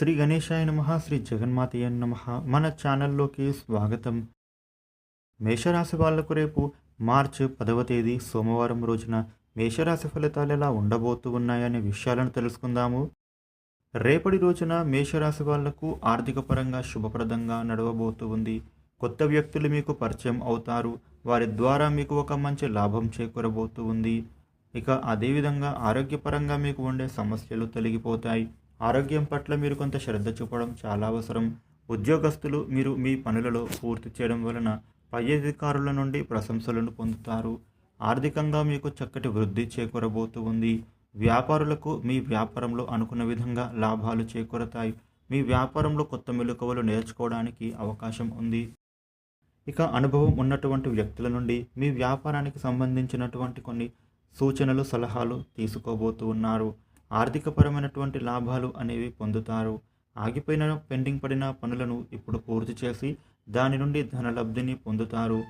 శ్రీ గణేశాయ నమ శ్రీ జగన్మాతయ్య నమ. మన ఛానల్లోకి స్వాగతం. మేషరాశి వాళ్ళకు రేపు మార్చి పదవ తేదీ సోమవారం రోజున మేషరాశి ఫలితాలు ఎలా ఉండబోతూ ఉన్నాయనే విషయాలను తెలుసుకుందాము. రేపటి రోజున మేషరాశి వాళ్ళకు ఆర్థిక పరంగా శుభప్రదంగా నడవబోతూ ఉంది. కొత్త వ్యక్తులు మీకు పరిచయం అవుతారు. వారి ద్వారా మీకు ఒక మంచి లాభం చేకూరబోతూ ఉంది. ఇక అదేవిధంగా ఆరోగ్యపరంగా మీకు ఉండే సమస్యలు తొలగిపోతాయి. ఆరోగ్యం పట్ల మీరు కొంత శ్రద్ధ చూపడం చాలా అవసరం. ఉద్యోగస్తులు మీరు మీ పనులలో పూర్తి చేయడం వలన పై అధికారుల నుండి ప్రశంసలను పొందుతారు. ఆర్థికంగా మీకు చక్కటి వృద్ధి చేకూరబోతూ ఉంది. వ్యాపారులకు మీ వ్యాపారంలో అనుకున్న విధంగా లాభాలు చేకూరతాయి. మీ వ్యాపారంలో కొత్త మెలకువలు నేర్చుకోవడానికి అవకాశం ఉంది. ఇక అనుభవం ఉన్నటువంటి వ్యక్తుల నుండి మీ వ్యాపారానికి సంబంధించినటువంటి కొన్ని సూచనలు సలహాలు తీసుకోబోతూ ఉన్నారు. ఆర్థికపరమైనటువంటి లాభాలు అనేవి పొందుతారు. ఆగిపోయిన పెండింగ్ పడిన పనులను ఇప్పుడు పూర్తి చేసి దాని నుండి ధనలబ్ధిని పొందుతారు.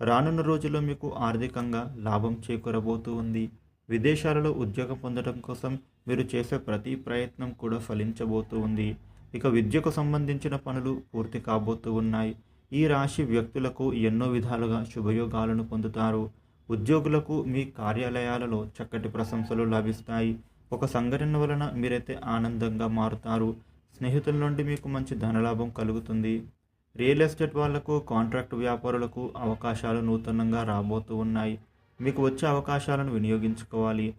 రానున్న రోజుల్లో మీకు ఆర్థికంగా లాభం చేకూరబోతూ ఉంది. విదేశాలలో ఉద్యోగం పొందడం కోసం మీరు చేసే ప్రతి ప్రయత్నం కూడా ఫలించబోతూ ఉంది. ఇక విద్యకు సంబంధించిన పనులు పూర్తి కాబోతూ ఉన్నాయి. ఈ రాశి వ్యక్తులకు ఎన్నో విధాలుగా శుభయోగాలను పొందుతారు. ఉద్యోగులకు మీ కార్యాలయాలలో చక్కటి ప్రశంసలు లభిస్తాయి. ఒక సంఘటన వలన మీరైతే ఆనందంగా మారుతారు. స్నేహితుల నుండి మీకు మంచి ధనలాభం కలుగుతుంది. రియల్ ఎస్టేట్ వాళ్ళకు కాంట్రాక్ట్ వ్యాపారులకు అవకాశాలు నూతనంగా రాబోతూ ఉన్నాయి. మీకు వచ్చే అవకాశాలను వినియోగించుకోవాలి.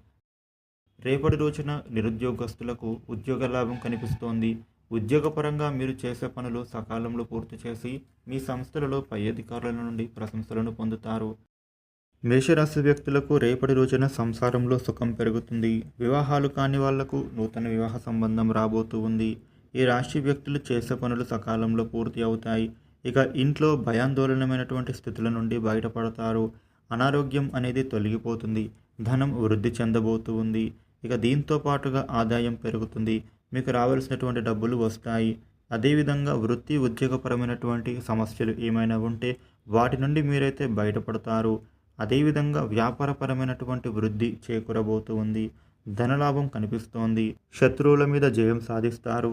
రేపటి రోజున నిరుద్యోగస్తులకు ఉద్యోగ లాభం కనిపిస్తోంది. ఉద్యోగపరంగా మీరు చేసే పనులు సకాలంలో పూర్తి చేసి మీ సంస్థలలో పై అధికారుల నుండి ప్రశంసలను పొందుతారు. మేషరాశి వ్యక్తులకు రేపటి రోజున సంసారంలో సుఖం పెరుగుతుంది. వివాహాలు కాని వాళ్ళకు నూతన వివాహ సంబంధం రాబోతూ ఉంది. ఈ రాశి వ్యక్తులు చేసే పనులు సకాలంలో పూర్తి అవుతాయి. ఇక ఇంట్లో భయాందోళనమైనటువంటి స్థితుల నుండి బయటపడతారు. అనారోగ్యం అనేది తొలగిపోతుంది. ధనం వృద్ధి చెందబోతూ ఉంది. ఇక దీంతో పాటుగా ఆదాయం పెరుగుతుంది. మీకు రావాల్సినటువంటి డబ్బులు వస్తాయి. అదేవిధంగా వృత్తి ఉద్యోగపరమైనటువంటి సమస్యలు ఏమైనా ఉంటే వాటి నుండి మీరైతే బయటపడతారు. అదేవిధంగా వ్యాపారపరమైనటువంటి వృద్ధి చేకూరబోతూ ఉంది. ధనలాభం కనిపిస్తోంది. శత్రువుల మీద జయం సాధిస్తారు.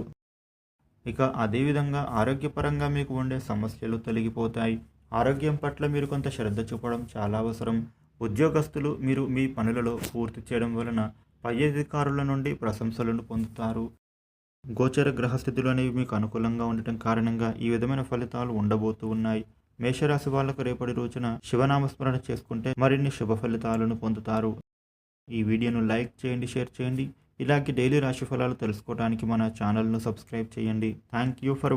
ఇక అదేవిధంగా ఆరోగ్యపరంగా మీకు ఉండే సమస్యలు తొలగిపోతాయి. ఆరోగ్యం పట్ల మీరు కొంత శ్రద్ధ చూపడం చాలా అవసరం. ఉద్యోగస్తులు మీరు మీ పనులలో పూర్తి చేయడం వలన పై అధికారుల నుండి ప్రశంసలను పొందుతారు. గోచర గ్రహస్థితులు అనేవి మీకు అనుకూలంగా ఉండటం కారణంగా ఈ విధమైన ఫలితాలు ఉండబోతూ ఉన్నాయి. మేషరాశి వాళ్ళకు రేపటి రోజున శివనామస్మరణ చేసుకుంటే మరిన్ని శుభ ఫలితాలను పొందుతారు. ఈ వీడియోను లైక్ చేయండి షేర్ చేయండి. ఇలాంటి డైలీ రాశి ఫలాలు తెలుసుకోవడానికి మన ఛానల్ను సబ్స్క్రైబ్ చేయండి. Thank you for